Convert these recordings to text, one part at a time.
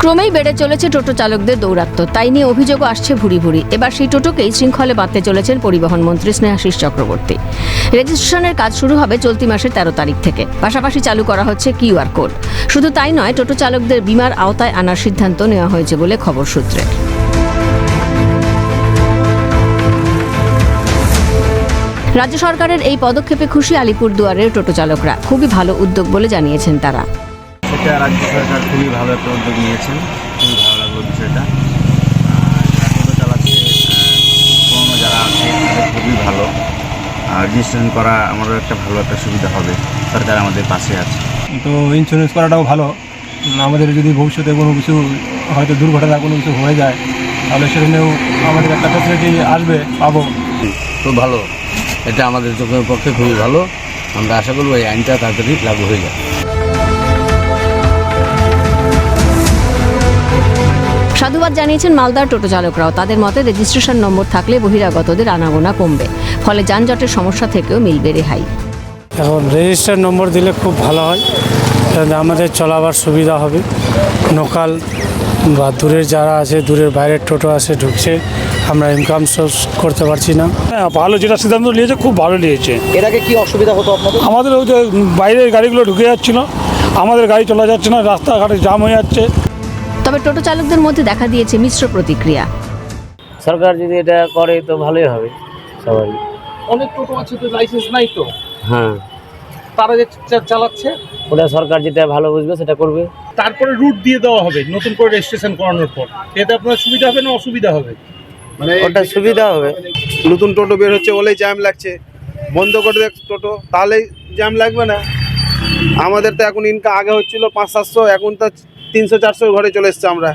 ক্রমেই বেড়ে চলেছে টোটো চালকদের দৌরাত্ম। তাই নিয়ে অভিযোগও আসছে ভুরি ভুরি। এবার সেই টোটোকেই শৃঙ্খলে বাঁধতে চলেছেন পরিবহন মন্ত্রী স্নেহাশিস চক্রবর্তী। রেজিস্ট্রেশনের কাজ শুরু হবে চলতি মাসের তেরো তারিখ থেকে। পাশাপাশি চালু করা হচ্ছে কিউআর কোড। শুধু তাই নয়, টোটো চালকদের বিমার আওতায় আনার সিদ্ধান্ত নেওয়া হয়েছে বলে খবর সূত্রে। রাজ্য সরকারের এই পদক্ষেপে খুশি আলিপুরদুয়ারের টোটো চালকরা। খুবই ভালো উদ্যোগ বলে জানিয়েছেন তারা। সেটা রাজ্য সরকার খুবই ভালো একটা উদ্যোগ নিয়েছেন খুবই ভালো লাগল বিষয়টা। আর চালাচ্ছে পুরোনো যারা আছে তাদের খুবই ভালো। আর রেজিস্ট্রেশন করা আমারও একটা ভালো একটা সুবিধা হবে সরকার আমাদের পাশে আছে। তো ইন্স্যুরেন্স করাটাও ভালো। আমাদের যদি ভবিষ্যতে কোনো কিছু হয়তো দুর্ঘটনা কোনো কিছু হয়ে যায় তাহলে সেখানেও আমাদের একটা ফ্যাসিলিটি আসবে পাবো। খুব ভালো। এটা আমাদের চোখের পক্ষে খুবই ভালো। আমরা আশা করব এই আইনটা তাড়াতাড়ি লাগু হয়ে যায় সাধুবাদ জানিয়েছেন মালদার টোটো চালকরাও। তাদের মতে রেজিস্ট্রেশন নম্বর থাকলে বহিরাগতদের আনাগোনা কমবে। ফলে যানজটের সমস্যা থেকেও মিলবে রেহাই। এখন রেজিস্টার নম্বর দিলে খুব ভালো হয়। তাহলে আমাদের চলাবার সুবিধা হবে। লোকাল বা দূরের যারা আছে দূরের বাইরের টোটো আছে ঢুকছে আমরা ইনকাম সোর্স করতে পারছি না। হ্যাঁ ভালো যেটা সিদ্ধান্ত নিয়েছে খুব ভালো নিয়েছে। এর আগে কি অসুবিধা হতো আপনাদের? আমাদের ওই যে বাইরের গাড়িগুলো ঢুকে যাচ্ছিল। আমাদের গাড়ি চলা যাচ্ছে না রাস্তাঘাটে জাম হয়ে যাচ্ছে। তবে টোটো চালকদের মধ্যে দেখা দিয়েছে মিশ্র প্রতিক্রিয়া। সরকার যদি এটা করে তো ভালোই হবে সবাই। অনেক টোটো আছে তো লাইসেন্স নাই তো? হ্যাঁ। তারা যে চালাচ্ছে? ওটা সরকার যেটা ভালো বুঝবে সেটা করবে। তারপরে রুট দিয়ে দেওয়া হবে নতুন করে রেজিস্ট্রেশন করানোর পর। এতে আপনার সুবিধা হবে না অসুবিধা হবে? মানে ওটা সুবিধা হবে। নতুন টোটো বের হচ্ছে বলেই জ্যাম লাগছে। বন্ধ করে দেখ টোটো তাহলেই জ্যাম লাগবে না। আমাদের তো এখন ইনকাম আগে হচ্ছিল পাঁচ সাতশো এখন তো তিনশো চারশো ঘরে চলে এসছে আমরা।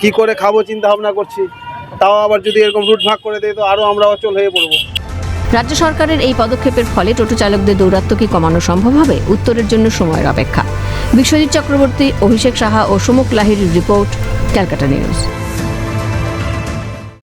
কি করে খাব চিন্তা ভাবনা করছি। তাও আবার যদি এরকম রুট ভাগ করে দেয়, তো আরও আমরা অচল হয়ে পড়ব। রাজ্য সরকারের এই পদক্ষেপের ফলে টোটো চালকদের দৌরাত্ম কি কমানো সম্ভব হবে? উত্তরের জন্য সময়ের অপেক্ষা। বিশ্বজিৎ চক্রবর্তী, অভিষেক সাহা ও সুমুক লাহির রিপোর্ট, ক্যালকাটা নিউজ।